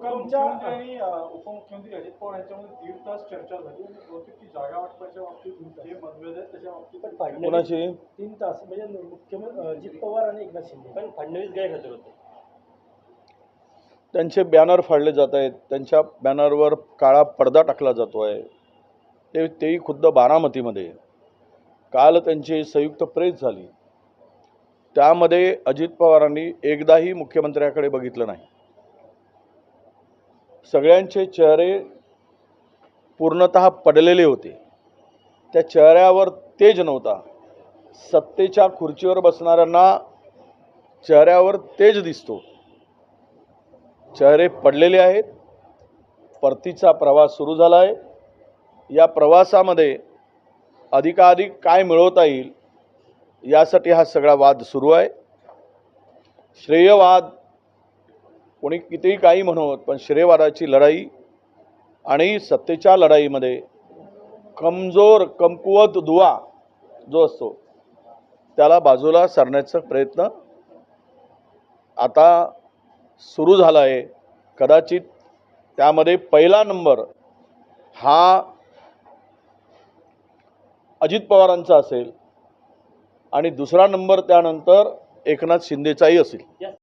तुमच्या आणि उपमुख्यमंत्री अजित पवार यांच्यामध्ये दीड तास चर्चा झाली. बहुतेक जागा वाटपाच्या बाबतीत जे मतभेद आहेत त्याच्या बाबतीत तीन तास म्हणजे मुख्यमंत्री अजित पवार आणि एकनाथ शिंदे. पण फडणवीस गैरहजर होते. त्यांचे बॅनर फाडले जात आहेत. त्यांच्या बॅनरवर काळा पडदा टाकला जातो आहे ते तेही खुद्द बारामतीमध्ये. काल त्यांची संयुक्त प्रेस झाली. त्यामध्ये अजित पवारांनी एकदाही मुख्यमंत्र्याकडे बघितलं नाही. सगळ्यांचे चेहरे पूर्णतः पडलेले होते. त्या चेहऱ्यावर तेज नव्हता. सत्तेच्या खुर्चीवर बसणाऱ्यांना चेहऱ्यावर तेज दिसतो. चेहरे पडलेले आहेत. परतीचा प्रवास सुरू झाला आहे या प्रवासामध्ये अधिकाधिक काय मिळवता येईल यासाठी हा सगळा वाद सुरू आहे. श्रेयवाद कोणी कितीही काही म्हणत पण श्रेयवादाची लढाई आणि सत्तेच्या लढाईमध्ये कमजोर कमकुवत दुवा जो असतो त्याला बाजूला सरण्याचा प्रयत्न आता सुरू झाला आहे कदाचित त्यामध्ये पहिला नंबर हा अजित पवारांचा असेल आणि दुसरा नंबर त्यानंतर एकनाथ शिंदेचाही असेल.